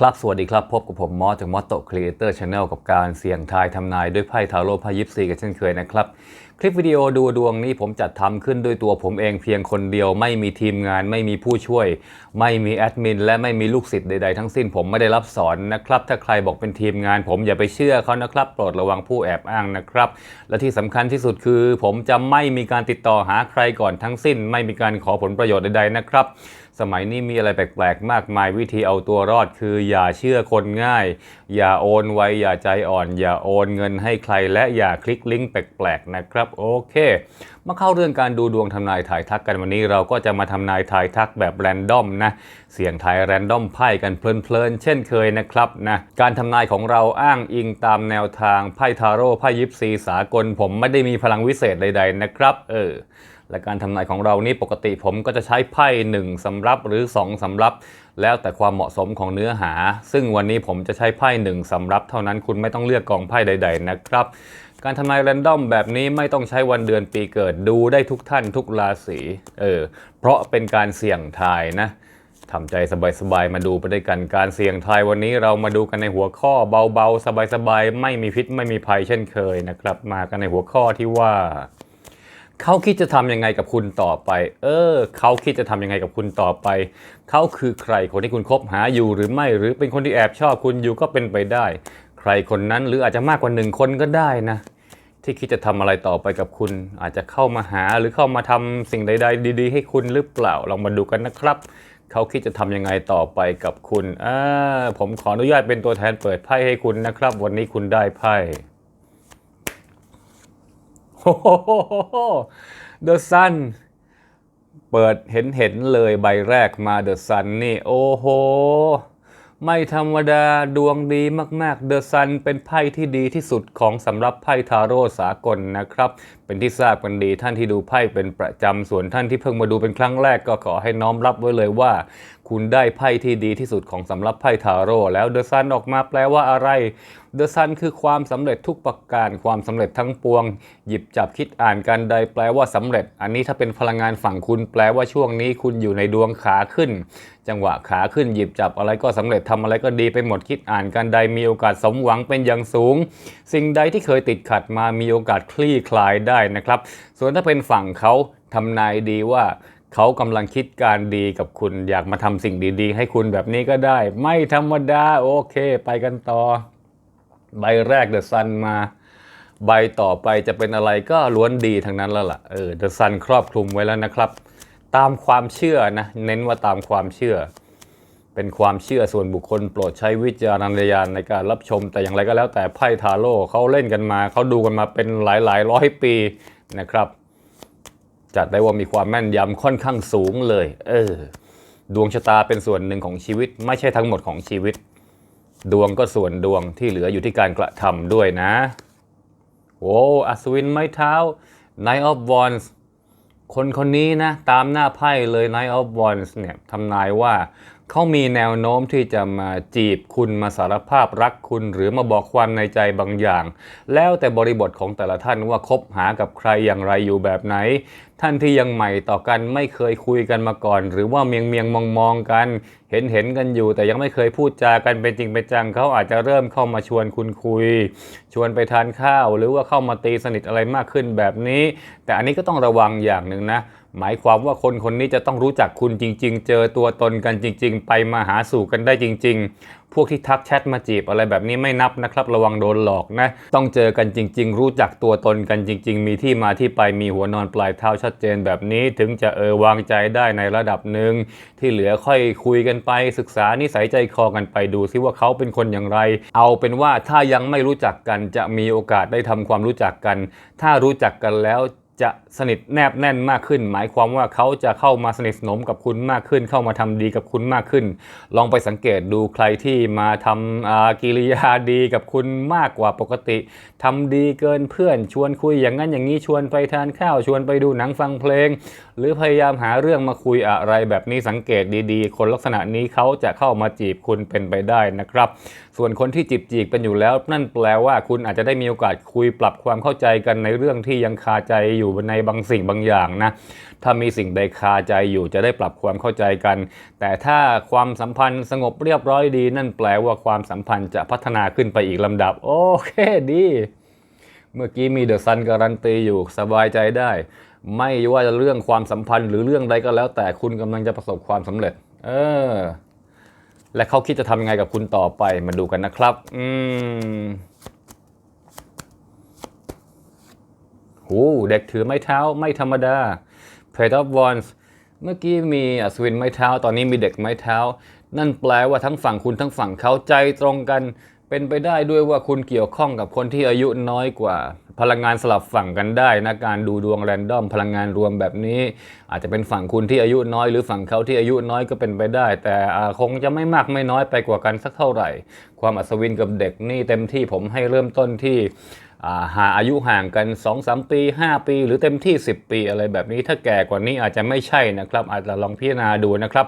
ครับสวัสดีครับ พบกับผมมอสจากมอสโตครีเอเตอร์ชาแนลกับการเสี่ยงทายทำนายด้วยไพ่ทาโร่ไพ่ยิปซีกันเช่นเคยนะครับ คลิปวิดีโอดูดวงนี้ผมจัดทำขึ้นด้วยตัวผมเองเพียงคนเดียว ไม่มีทีมงาน ไม่มีผู้ช่วย ไม่มีแอดมินและไม่มีลูกศิษย์ใดๆทั้งสิ้นผมไม่ได้รับสอนนะครับ ถ้าใครบอกเป็นทีมงาน ผมอย่าไปเชื่อเขานะครับโปรดระวังผู้แอบอ้างนะครับ และที่สำคัญที่สุดคือ ผมจะไม่มีการติดต่อหาใครก่อนทั้งสิ้น ไม่มีการขอผลประโยชน์ใดๆนะครับ สมัยนี้มีอะไรแปลกๆ มากมายวิธีเอาตัวรอดคือ อย่าเชื่อคนง่าย อย่าโอนไวอย่าใจอ่อน อย่าโอนเงินให้ใคร และอย่าคลิกลิงก์แปลกๆนะครับ โอเคมาเข้าเรื่องการดูดวงทำนายถ่ายทักกันวันนี้เราก็จะมาทำนายถ่ายทักแบบแรนดอมนะ เสียงทายแรนดอมไพ่กันเพลินๆ เช่นเคยนะครับนะการทำนายของเราอ้างอิงตามแนวทางไพ่ทาโร่ไพ่ยิปซีสากล ผมไม่ได้มีพลังวิเศษใด ๆ นะครับ เออ และการทำนายของเรานี่ปกติผมก็จะใช้ไพ่หนึ่งสำรับหรือ 2สำรับ แล้วแต่ความเหมาะสมของเนื้อหา ซึ่งวันนี้ผมจะใช้ไพ่หนึ่งสำรับเท่านั้นคุณไม่ต้องเลือกกองไพ่ใด ๆ นะครับการทำนายแรนดอมแบบนี้ไม่ต้องใช้วันเดือนปีเกิดดูได้ทุกท่านทุกราศีเออเพราะเป็นการเสี่ยงทายนะทำใจสบายๆมาดูไปด้วยกันการเสี่ยงทายวันนี้เรามาดูกันในหัวข้อเบาๆ สบายๆ ไม่มีพิษไม่มีภัยเช่นเคยนะครับ มากันในหัวข้อที่ว่า เขาคิดจะทำยังไงกับคุณต่อไป เออ เขาคิดจะทำยังไงกับคุณต่อไป เขาคือใครคนที่คุณคบหาอยู่หรือไม่ หรือเป็นคนที่แอบชอบคุณอยู่ก็เป็นไปได้ ใครคนนั้นหรืออาจจะมากกว่าหนึ่งคนก็ได้นะ ที่คิดจะทำอะไรต่อไปกับคุณ อาจจะเข้ามาหาหรือเข้ามาทำสิ่งใด ๆ ดี ๆ ให้คุณหรือเปล่า ลองมาดูกันนะครับเขาคิดจะทำยังไงต่อไปกับคุณอ่าผมขออนุญาตเป็นตัวแทนเปิดไพ่ให้คุณนะครับ วันนี้คุณได้ไพ่ โอ้โห The Sun เปิดเห็นเห็นเลยใบแรกมา The Sun นี่ โอ้โห ไม่ธรรมดาดวงดีมากๆ The Sun เป็นไพ่ที่ดีที่สุดของสำหรับไพ่ทาโร่สากลนะครับ เป็นที่ทราบกันดีท่านที่ดูไพ่เป็นประจำส่วนท่านที่เพิ่งมาดูเป็นครั้งแรกก็ขอให้น้อมรับไว้เลยว่าคุณได้ไพ่ที่ดีที่สุดของสำหรับไพ่ทาโร่แล้วเดอะซันออกมาแปลว่าอะไรเดอะซันคือความสำเร็จทุกประการความสำเร็จทั้งปวง หยิบจับคิดอ่านกันใดแปลว่าสำเร็จ อันนี้ถ้าเป็นพลังงานฝั่งคุณแปลว่าช่วงนี้คุณอยู่ในดวงขาขึ้น จังหวะขาขึ้นหยิบจับอะไรก็สำเร็จทำอะไรก็ดีไปหมดคิดอ่านกันใดมีโอกาสสมหวังเป็นอย่างสูง สิ่งใดที่เคยติดขัดมามีโอกาสคลี่คลายได้นะครับ ส่วนถ้าเป็นฝั่งเขาทำนายดีว่า เขากำลังคิดการดีกับคุณอยากมาทำสิ่งดีๆ ให้คุณแบบนี้ก็ได้ ไม่ธรรมดาโอเค ไปกันต่อ ใบแรกเดอะซันมา ใบต่อไปจะเป็นอะไรก็ล้วนดีทั้งนั้นแล้วล่ะเออเดอะซันครอบคลุมไว้แล้วนะครับ ตามความเชื่อนะ เน้นว่าตามความเชื่อ เป็นความเชื่อส่วนบุคคลโปรดใช้วิจารณญาณในการรับชมแต่อย่างไรก็แล้วแต่ไพ่ทาโร่เขาเล่นกันมาเขาดูกันมาเป็นหลายหลายๆร้อยปีนะครับ จัดได้ว่ามีความแม่นยำค่อนข้างสูงเลย เออ ดวงชะตาเป็นส่วนหนึ่งของชีวิต ไม่ใช่ทั้งหมดของชีวิต ดวงก็ส่วนดวงที่เหลืออยู่ที่การกระทำด้วยนะ โอ้อัศวินไม้เท้า Knight of Wands คนคนนี้นะ ตามหน้าไพ่เลย Knight of Wands เนี่ยทำนายว่าเขามีแนวโน้มที่จะมาจีบคุณมาสารภาพรักคุณ หรือมาบอกความในใจบางอย่าง แล้วแต่บริบทของแต่ละท่านว่าคบหากับใครอย่างไรอยู่แบบไหนท่านที่ยังใหม่ต่อกันไม่เคยคุยกันมาก่อน หรือว่าเมียงเมียงมองมองกัน เห็นเห็นกันอยู่ แต่ยังไม่เคยพูดจากันเป็นจริงเป็นจังเขาอาจจะเริ่มเข้ามาชวนคุณคุย ชวนไปทานข้าว หรือว่าเข้ามาตีสนิทอะไรมากขึ้นแบบนี้ แต่อันนี้ก็ต้องระวังอย่างหนึ่งนะหมายความว่าคนคนนี้จะต้องรู้จักคุณจริง ๆ เจอตัวตนกันจริง ๆ ไปมาหาสู่กันได้จริง ๆ พวกที่ทักแชทมาจีบอะไรแบบนี้ไม่นับนะครับระวังโดนหลอกนะ ต้องเจอกันจริง ๆ รู้จักตัวตนกันจริง ๆ มีที่มาที่ไปมีหัวนอนปลายเท้าชัดเจนแบบนี้ถึงจะเออวางใจได้ในระดับหนึ่งที่เหลือค่อยคุยกันไป ศึกษานิสัยใจคอกันไปดูซิว่าเขาเป็นคนอย่างไร เอาเป็นว่าถ้ายังไม่รู้จักกันจะมีโอกาสได้ทำความรู้จักกัน ถ้ารู้จักกันแล้ว จะสนิทแนบแน่นมากขึ้น หมายความว่าเขาจะเข้ามาสนิทสนมกับคุณมากขึ้น เข้ามาทำดีกับคุณมากขึ้น ลองไปสังเกตดูใครที่มาทำกิริยาดีกับคุณมากกว่าปกติทำดีเกินเพื่อนชวนคุยอย่างนั้นอย่างนี้ชวนไปทานข้าวชวนไปดูหนังฟังเพลงหรือพยายามหาเรื่องมาคุยอะไรแบบนี้สังเกตดีๆ คนลักษณะนี้เขาจะเข้ามาจีบคุณเป็นไปได้นะครับ ส่วนคนที่จีบจีบกันอยู่แล้ว นั่นแปลว่าคุณอาจจะได้มีโอกาสคุยปรับความเข้าใจกันในเรื่องที่ยังคาใจอยู่อยู่ในบางสิ่งบางอย่างนะถ้ามีสิ่งใดคาใจอยู่จะได้ปรับความเข้าใจกัน แต่ถ้าความสัมพันธ์สงบเรียบร้อยดี นั่นแปลว่าความสัมพันธ์จะพัฒนาขึ้นไปอีกลำดับ โอเคดี เมื่อกี้มีเดอะซันการันตีอยู่สบายใจได้ ไม่ว่าจะเรื่องความสัมพันธ์หรือเรื่องใดก็แล้ว แต่คุณกำลังจะประสบความสำเร็จ เออ และเขาคิดจะทำยังไงกับคุณต่อไปมาดูกันนะครับ อืมโหเด็กถือไม้เท้าไม่ธรรมดา p a i d of Wands เมื่อกี้มีอัศวินไม้เท้า ตอนนี้มีเด็กไม้เท้า นั่นแปลว่าทั้งฝั่งคุณทั้งฝั่งเขาใจตรงกัน เป็นไปได้ด้วยว่าคุณเกี่ยวข้องกับคนที่อายุน้อยกว่า พลังงานสลับฝั่งกันได้นะการดูดวงแรนดอมพลังงานรวมแบบนี้ อาจจะเป็นฝั่งคุณที่อายุน้อย หรือฝั่งเขาที่อายุน้อยก็เป็นไปได้ แต่คงจะไม่มากไม่น้อยไปกว่ากันสักเท่าไหร่ ความอัศวินกับเด็กนี่เต็มที่ผมให้เริ่มต้นที่หาอายุห่างกัน 2-3 ปี 5 ปี หรือเต็มที่ 10 ปีอะไรแบบนี้ถ้าแก่กว่านี้อาจจะไม่ใช่นะครับ อาจจะลองพิจารณาดูนะครับ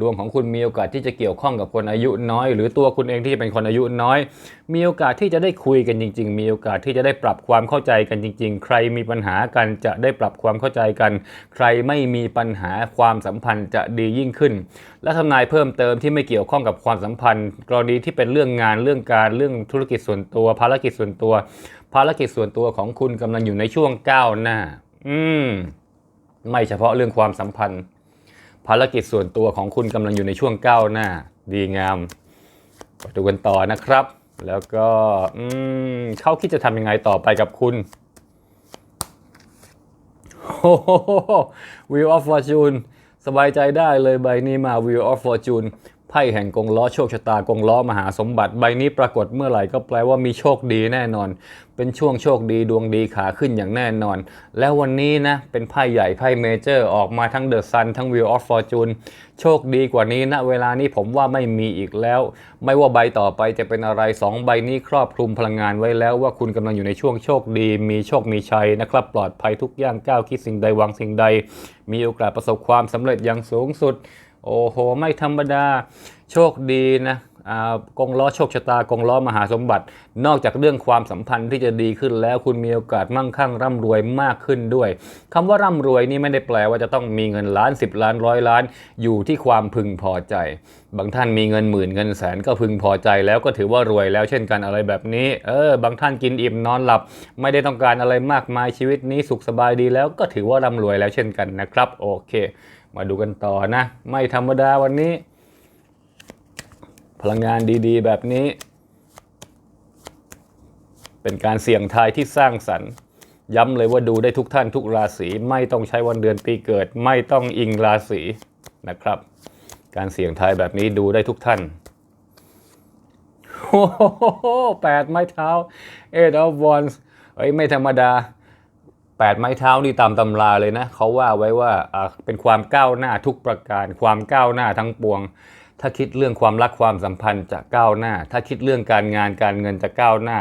ดวงของคุณมีโอกาสที่จะเกี่ยวข้องกับคนอายุน้อย หรือตัวคุณเองที่เป็นคนอายุน้อย มีโอกาสที่จะได้คุยกันจริง ๆ มีโอกาสที่จะได้ปรับความเข้าใจกันจริง ๆ ใครมีปัญหากันจะได้ปรับความเข้าใจกัน ใครไม่มีปัญหาความสัมพันธ์จะดียิ่งขึ้น และทำนายเพิ่มเติมที่ไม่เกี่ยวข้องกับความสัมพันธ์ กรณีที่เป็นเรื่องงานเรื่องการเรื่องธุรกิจส่วนตัว ภารกิจส่วนตัว ภารกิจส่วนตัวของคุณกำลังอยู่ในช่วงก้าวหน้า อืม ไม่เฉพาะเรื่องความสัมพันธ์ ภารกิจส่วนตัวของคุณกำลังอยู่ในช่วงก้าวหน้า ดีงามไปดูกันต่อนะครับ แล้วก็อืมเขาคิดจะทำยังไงต่อไปกับคุณโอ้โหวิวออฟฟอร์จูนสบายใจได้เลยใบนี้มา Wheel of Fortune ไพ่แห่งกงล้อโชคชะตากงล้อมหาสมบัติใบนี้ปรากฏเมื่อไหร่ก็แปลว่ามีโชคดีแน่นอน เป็นช่วงโชคดีดวงดีขาขึ้นอย่างแน่นอน แล้ววันนี้นะ เป็นไพ่ใหญ่ไพ่เมเจอร์ออกมาทั้งเดอะซันทั้ง Wheel of Fortune โชคดีกว่านี้ณเวลานี้ผมว่าไม่มีอีกแล้ว ไม่ว่าใบต่อไปจะเป็นอะไรสองใบนี้ครอบคลุมพลังงานไว้แล้วว่าคุณกำลังอยู่ในช่วงโชคดี มีโชคมีชัยนะครับปลอดภัยทุกย่างก้าวคิดสิ่งใดหวังสิ่งใด มีโอกาสประสบความสำเร็จอย่างสูงสุด โอ้โห ไม่ธรรมดา โชคดีนะอ่ากงล้อโชคชะตากงล้อมหาสมบัติ นอกจากเรื่องความสัมพันธ์ที่จะดีขึ้นแล้วคุณมีโอกาสมั่งคั่งร่ำรวยมากขึ้นด้วยคำว่าร่ำรวยนี่ไม่ได้แปลว่าจะต้องมีเงินล้าน 10 ล้านร้อยล้าน อยู่ที่ความพึงพอใจ บางท่านมีเงินหมื่นเงินแสนก็พึงพอใจแล้วก็ถือว่ารวยแล้วเช่นกันอะไรแบบนี้ เออบางท่านกินอิ่มนอนหลับ ไม่ได้ต้องการอะไรมากมายชีวิตนี้สุขสบายดีแล้วก็ถือว่าร่ำรวยแล้วเช่นกันนะครับ โอเค มาดูกันต่อนะ ไม่ธรรมดาวันนี้ พลังงานดีๆ แบบนี้ เป็นการเสี่ยงทายที่สร้างสรรค์ ย้ำเลยว่าดูได้ทุกท่านทุกราศีไม่ต้องใช้วันเดือนปีเกิด ไม่ต้องอิงราศีนะครับ การเสี่ยงทายแบบนี้ดูได้ทุกท่านโอ้โหแปดไม้เท้า eight of wands เอ้ยไม่ธรรมดา แปดไม้เท้านี่ตามตำราเลยนะเขาว่าไว้ว่าเป็นความก้าวหน้าทุกประการ ความก้าวหน้าทั้งปวง ถ้าคิดเรื่องความรักความสัมพันธ์จะก้าวหน้า ถ้าคิดเรื่องการงานการเงินจะก้าวหน้า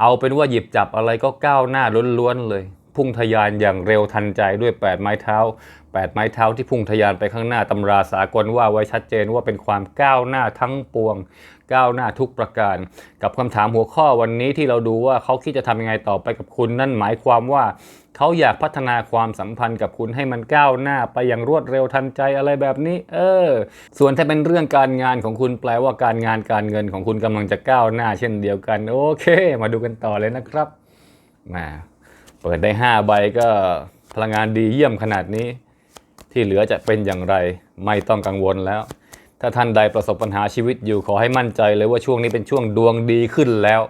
เอาเป็นว่าหยิบจับอะไรก็ก้าวหน้าล้วนๆเลย พุ่งทะยานอย่างเร็วทันใจด้วย 8 ไม้เท้า 8 ไม้เท้าที่พุ่งทะยานไปข้างหน้าตำราสากลว่าไว้ชัดเจนว่าเป็นความก้าวหน้าทั้งปวงก้าวหน้าทุกประการ กับคำถามหัวข้อวันนี้ที่เราดูว่าเขาคิดจะทำยังไงต่อไปกับคุณนั่นหมายความว่า เขาอยากพัฒนาความสัมพันธ์กับคุณให้มันก้าวหน้าไปอย่างรวดเร็วทันใจอะไรแบบนี้ เออ ส่วนถ้าเป็นเรื่องการงานของคุณแปลว่าการงานการเงินของคุณกำลังจะก้าวหน้า เช่นเดียวกัน โอเค มาดูกันต่อเลยนะครับมาเปิดได้ 5 ใบก็พลังงานดีเยี่ยมขนาดนี้ ที่เหลือจะเป็นอย่างไรไม่ต้องกังวลแล้ว ถ้าท่านใดประสบปัญหาชีวิตอยู่ขอให้มั่นใจเลยว่าช่วงนี้เป็นช่วงดวงดีขึ้นแล้ว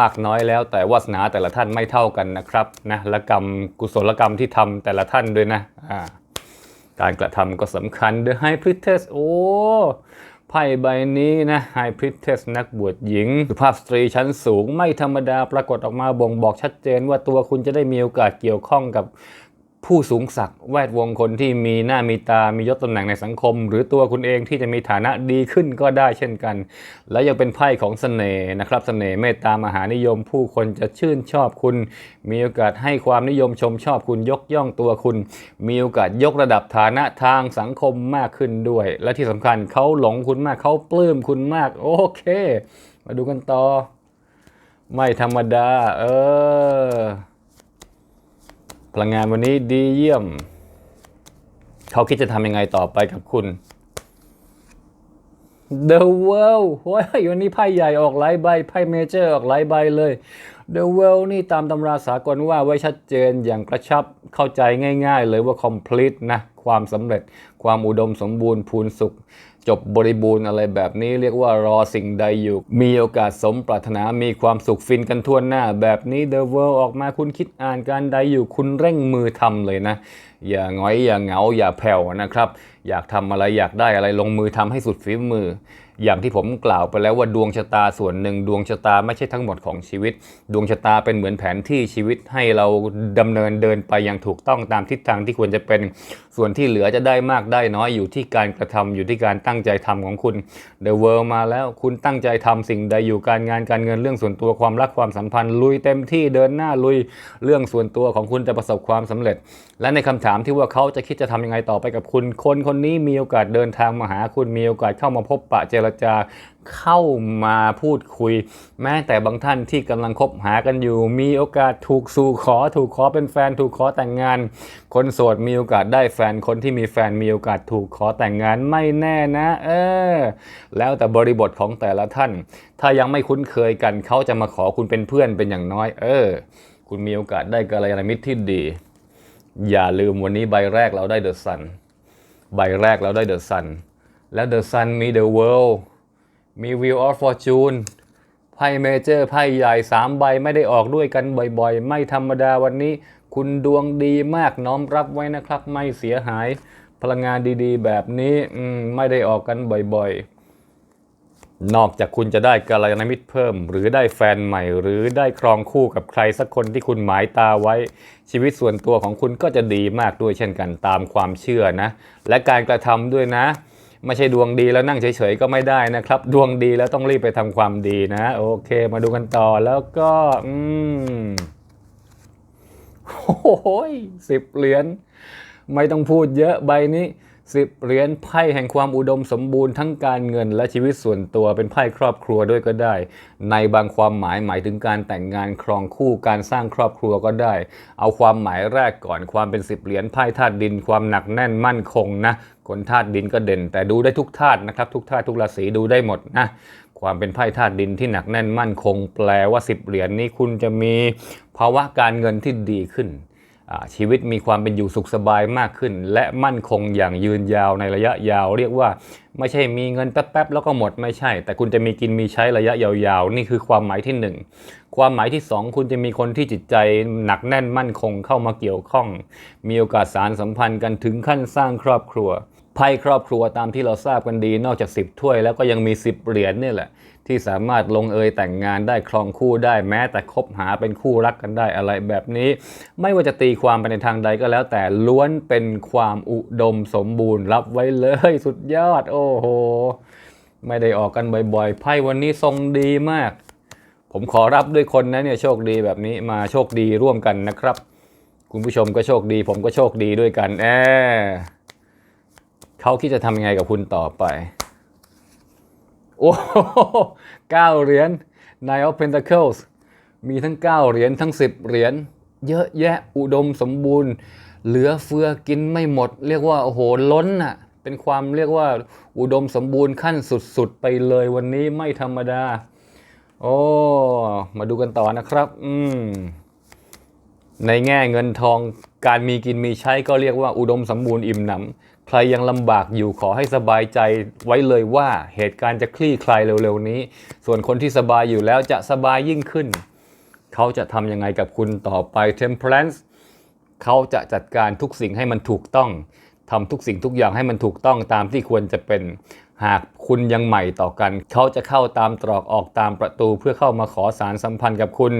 มากน้อยแล้ว แต่วาสนาแต่ละท่านไม่เท่ากันนะครับนะและกรรมกุศลกรรมที่ทำแต่ละท่านด้วยนะอ่าการกระทำก็สำคัญ The High Priestess โอ้ไพ่ใบนี้นะ High Priestess นักบวชหญิง สุภาพสตรีชั้นสูงไม่ธรรมดาปรากฏออกมาบ่งบอกชัดเจนว่าตัวคุณจะได้มีโอกาสเกี่ยวข้องกับ ผู้สูงศักดิ์แวดวงคนที่มีหน้ามีตา มียศตำแหน่งในสังคม หรือตัวคุณเองที่จะมีฐานะดีขึ้นก็ได้เช่นกัน และยังเป็นไพ่ของเสน่ห์นะครับเสน่ห์เมตตามหานิยม ผู้คนจะชื่นชอบคุณ มีโอกาสให้ความนิยมชมชอบคุณยกย่องตัวคุณ มีโอกาสยกระดับฐานะทางสังคมมากขึ้นด้วย และที่สำคัญเขาหลงคุณมากเขาปลื้มคุณมาก โอเค มาดูกันต่อ ไม่ธรรมดา เออ พลังงานวันนี้ดีเยี่ยม เขาคิดจะทำยังไงต่อไปกับคุณ The World โอ้ยวันนี้ไพ่ใหญ่ออกหลายใบ ไพ่เมเจอร์ออกหลายใบเลย The World นี่ตามตำราสากลว่าไว้ชัดเจนอย่างกระชับเข้าใจง่ายๆเลยว่า complete นะ ความสำเร็จ ความอุดมสมบูรณ์พูนสุข จบบริบูรณ์อะไรแบบนี้เรียกว่ารอสิ่งใดอยู่ มีโอกาสสมปรารถนามีความสุขฟินกันทั่วหน้า แบบนี้ The World ออกมาคุณคิดอ่านการใดอยู่คุณเร่งมือทำเลยนะ อย่าง้อยอย่าเหงาอย่าแผ่วนะครับ อยากทำอะไรอยากได้อะไรลงมือทำให้สุดฝีมือ อย่างที่ผมกล่าวไปแล้วว่าดวงชะตาส่วนหนึ่ง ดวงชะตาไม่ใช่ทั้งหมดของชีวิต ดวงชะตาเป็นเหมือนแผนที่ชีวิตให้เราดำเนินเดินไปอย่างถูกต้องตามทิศทางที่ควรจะเป็นส่วนที่เหลือจะได้มากได้น้อยอยู่ที่การกระทำอยู่ที่การตั้งใจทำของคุณ The World มาแล้วคุณตั้งใจทำสิ่งใดอยู่การงานการเงินเรื่องส่วนตัวความรักความสัมพันธ์ ลุยเต็มที่เดินหน้าลุยเรื่องส่วนตัวของคุณจะประสบความสำเร็จ และในคำถามที่ว่าเขาจะคิดจะทำยังไงต่อไปกับคุณ คนคนนี้มีโอกาสเดินทางมาหาคุณมีโอกาสเข้ามาพบปะเจรจาเข้ามาพูดคุย แม้แต่บางท่านที่กำลังคบหากันอยู่ มีโอกาสถูกสู่ขอ ถูกขอเป็นแฟน ถูกขอแต่งงาน คนโสดมีโอกาสได้แฟนคนที่มีแฟนมีโอกาสถูกขอแต่งงานไม่แน่นะ เออ แล้วแต่บริบทของแต่ละท่าน ถ้ายังไม่คุ้นเคยกันเขาจะมาขอคุณเป็นเพื่อนเป็นอย่างน้อย เออ คุณมีโอกาสได้กัลยาณมิตรที่ดี อย่าลืมวันนี้ใบแรกเราได้เดอะซันใบแรกเราได้เดอะซัน แล้วเดอะซันมีเดอะเวิลด์มีวิวออฟฟอร์จูนไพ่เมเจอร์ไพ่ใหญ่ 3 ใบไม่ได้ออกด้วยกันบ่อยๆ ไม่ธรรมดาวันนี้ คุณดวงดีมากน้อมรับไว้นะครับ ไม่เสียหายพลังงานดีๆ แบบนี้ไม่ได้ออกกันบ่อยๆ นอกจากคุณจะได้กัลยาณมิตรเพิ่ม หรือได้แฟนใหม่ หรือได้ครองคู่กับใครสักคนที่คุณหมายตาไว้ ชีวิตส่วนตัวของคุณก็จะดีมากด้วยเช่นกันตามความเชื่อนะ และการกระทำด้วยนะ ไม่ใช่ดวงดีแล้วนั่งเฉยๆก็ไม่ได้นะครับ ดวงดีแล้วต้องรีบไปทำความดีนะ โอเค มาดูกันต่อแล้วก็อืมโอ้โหสิบเหรียญไม่ต้องพูดเยอะใบนี้ สิบเหรียญไพ่แห่งความอุดมสมบูรณ์ทั้งการเงินและชีวิตส่วนตัวเป็นไพ่ครอบครัวด้วยก็ได้ ในบางความหมายหมายถึงการแต่งงานครองคู่การสร้างครอบครัวก็ได้ เอาความหมายแรกก่อนความเป็นสิบเหรียญไพ่ธาตุดินความหนักแน่นมั่นคงนะคนธาตุดินก็เด่น แต่ดูได้ทุกธาตุนะครับ ทุกธาตุทุกราศีดูได้หมดนะความเป็นไพ่ธาตุดินที่หนักแน่นมั่นคง แปลว่าสิบเหรียญนี้คุณจะมีภาวะการเงินที่ดีขึ้น ชีวิตมีความเป็นอยู่สุขสบายมากขึ้น และมั่นคงอย่างยืนยาวในระยะยาว เรียกว่าไม่ใช่มีเงินแป๊บๆแล้วก็หมดไม่ใช่ แต่คุณจะมีกินมีใช้ระยะยาวๆ นี่คือความหมายที่หนึ่งความหมายที่สองคุณจะมีคนที่จิตใจหนักแน่นมั่นคงเข้ามาเกี่ยวข้อง มีโอกาสสารสัมพันธ์กันถึงขั้นสร้างครอบครัว ไพ่ครอบครัวตามที่เราทราบกันดีนอกจาก 10 ถ้วยแล้วก็ยังมี 10 เหรียญนี่แหละ ที่สามารถลงเอยแต่งงานได้ครองคู่ได้แม้แต่คบหาเป็นคู่รักกันได้อะไรแบบนี้ ไม่ว่าจะตีความไปในทางใดก็แล้ว แต่ล้วนเป็นความอุดมสมบูรณ์ รับไว้เลยสุดยอด โอ้โห ไม่ได้ออกกันบ่อยๆ ไพ่วันนี้ทรงดีมาก ผมขอรับด้วยคนนะเนี่ยโชคดีแบบนี้มาโชคดีร่วมกันนะครับ คุณผู้ชมก็โชคดี ผมก็โชคดีด้วยกันแอ เขาคิดจะทำยังไงกับคุณต่อไป โอ้โหเก้าเหรียญ Nine of Pentacles มีทั้ง 9 เหรียญทั้ง 10 เหรียญเยอะแยะอุดมสมบูรณ์ เหลือเฟือกินไม่หมด เรียกว่าโอ้โหล้นน่ะเป็นความเรียกว่าอุดมสมบูรณ์ขั้นสุดๆ ไปเลยวันนี้ไม่ธรรมดา โอ้มาดูกันต่อนะครับ อืมในแง่เงินทองการมีกินมีใช้ก็เรียกว่าอุดมสมบูรณ์อิ่มหนำ ใครยังลำบากอยู่ขอให้สบายใจไว้เลยว่าเหตุการณ์จะคลี่คลายเร็วๆนี้ ส่วนคนที่สบายอยู่แล้วจะสบายยิ่งขึ้น เขาจะทำยังไงกับคุณต่อไป Temperance เขาจะจัดการทุกสิ่งให้มันถูกต้องทำทุกสิ่งทุกอย่างให้มันถูกต้องตามที่ควรจะเป็น หากคุณยังใหม่ต่อกัน เขาจะเข้าตามตรอกออกตามประตูเพื่อเข้ามาขอสารสัมพันธ์กับคุณ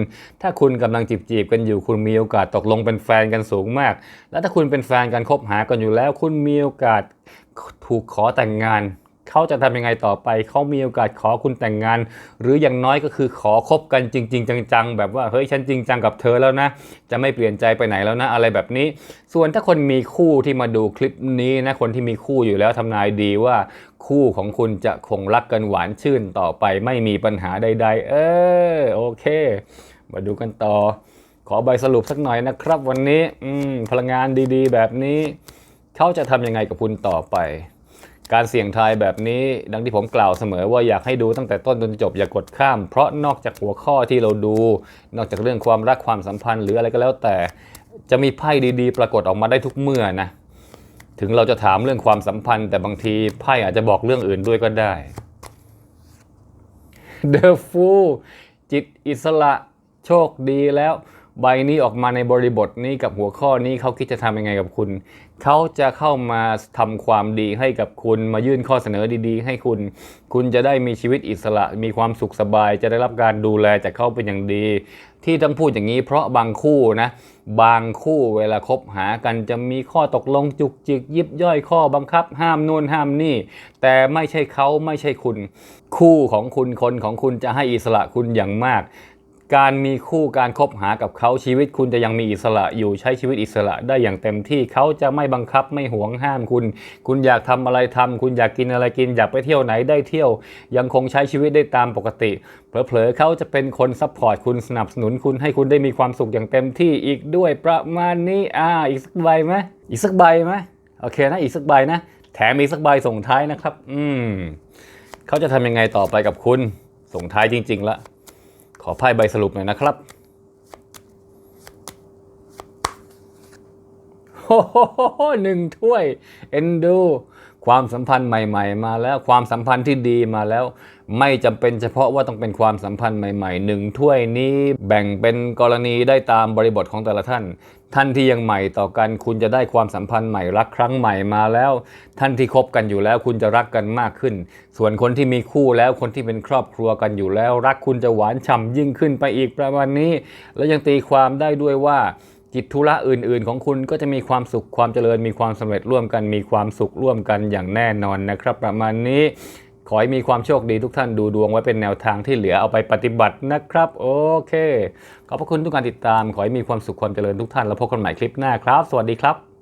ถ้าคุณกำลังจีบจีบๆกันอยู่ คุณมีโอกาสตกลงเป็นแฟนกันสูงมาก และถ้าคุณเป็นแฟนกันคบหากันอยู่แล้ว คุณมีโอกาสถูกขอแต่งงาน เขาจะทำยังไงต่อไป เขามีโอกาสขอคุณแต่งงาน หรืออย่างน้อยก็คือขอคบกันจริง ๆ จัง ๆ แบบว่าเฮ้ยฉันจริงจังกับเธอแล้วนะ จะไม่เปลี่ยนใจไปไหนแล้วนะอะไรแบบนี้ ส่วนถ้าคนมีคู่ที่มาดูคลิปนี้นะคนที่มีคู่อยู่แล้วทำนายดีว่าคู่ของคุณจะคงรักกันหวานชื่นต่อไปไม่มีปัญหาใด ๆ เออโอเค มาดูกันต่อ ขอใบสรุปสักหน่อยนะครับ วันนี้อืพลังงานดี ๆ แบบนี้ เขาจะทำยังไงกับคุณต่อไป การเสี่ยงทายแบบนี้ ดังที่ผมกล่าวเสมอว่าอยากให้ดูตั้งแต่ต้นจนจบอย่ากดข้าม เพราะนอกจากหัวข้อที่เราดู นอกจากเรื่องความรักความสัมพันธ์หรืออะไรก็แล้วแต่ จะมีไพ่ดีๆ ปรากฏออกมาได้ทุกเมื่อนะ ถึงเราจะถามเรื่องความสัมพันธ์ แต่บางทีไพ่อาจจะบอกเรื่องอื่นด้วยก็ได้ The Fool จิตอิสระโชคดีแล้ว ใบนี้ออกมาในบริบทนี้กับหัวข้อนี้เขาคิดจะทำยังไงกับคุณ เขาจะเข้ามาทำความดีให้กับคุณมายื่นข้อเสนอดีๆ ให้คุณ คุณจะได้มีชีวิตอิสระ มีความสุขสบาย จะได้รับการดูแลจากเขาเป็นอย่างดี ที่ต้องพูดอย่างนี้ เพราะบางคู่นะ บางคู่เวลาคบหากันจะมีข้อตกลงจุกจิกยิบย่อยข้อบังคับ ห้ามนู่นห้ามนี่ แต่ไม่ใช่เขาไม่ใช่คุณ คู่ของคุณคนของคุณจะให้อิสระคุณอย่างมาก การมีคู่การคบหากับเขาชีวิตคุณจะยังมีอิสระอยู่ใช้ชีวิตอิสระได้อย่างเต็มที่เขาจะไม่บังคับไม่หวงห้ามคุณ คุณอยากทำอะไรทำคุณอยากกินอะไรกิน อยากไปเที่ยวไหนได้เที่ยว ยังคงใช้ชีวิตได้ตามปกติเผลอๆเขาจะเป็นคนซัพพอร์ตคุณสนับสนุนคุณให้คุณได้มีความสุขอย่างเต็มที่อีกด้วยประมาณนี้อ่าอีกสักใบไหมอีกสักใบไหมโอเคนะอีกสักใบนะ แถมอีกสักใบส่งท้ายนะครับ อืมเขาจะทำยังไงต่อไปกับคุณส่งท้ายจริง ๆละ ขอไพ่ใบสรุปหน่อยนะครับโอ้โหหนึ่งถ้วย เอ็นดู ความสัมพันธ์ใหม่ ๆ มาแล้ว ความสัมพันธ์ที่ดีมาแล้ว ไม่จำเป็นเฉพาะว่าต้องเป็นความสัมพันธ์ใหม่ๆหนึ่งถ้วยนี้แบ่งเป็นกรณีได้ตามบริบทของแต่ละท่าน ท่านที่ยังใหม่ต่อกันคุณจะได้ความสัมพันธ์ใหม่รักครั้งใหม่มาแล้ว ท่านที่คบกันอยู่แล้วคุณจะรักกันมากขึ้น ส่วนคนที่มีคู่แล้วคนที่เป็นครอบครัวกันอยู่แล้ว รักคุณจะหวานฉ่ำยิ่งขึ้นไปอีกประมาณนี้ แล้วยังตีความได้ด้วยว่ากิจธุระอื่น ๆ ของคุณก็จะมีความสุขความเจริญมีความสำเร็จร่วมกันมีความสุขร่วมกันอย่างแน่นอนนะครับ ประมาณนี้ ขอให้มีความโชคดีทุกท่านดูดวงไว้เป็นแนวทางที่เหลือเอาไปปฏิบัตินะครับ โอเค ขอบพระคุณทุกการติดตาม ขอให้มีความสุขความเจริญทุกท่าน แล้วพบกันใหม่คลิปหน้าครับ สวัสดีครับ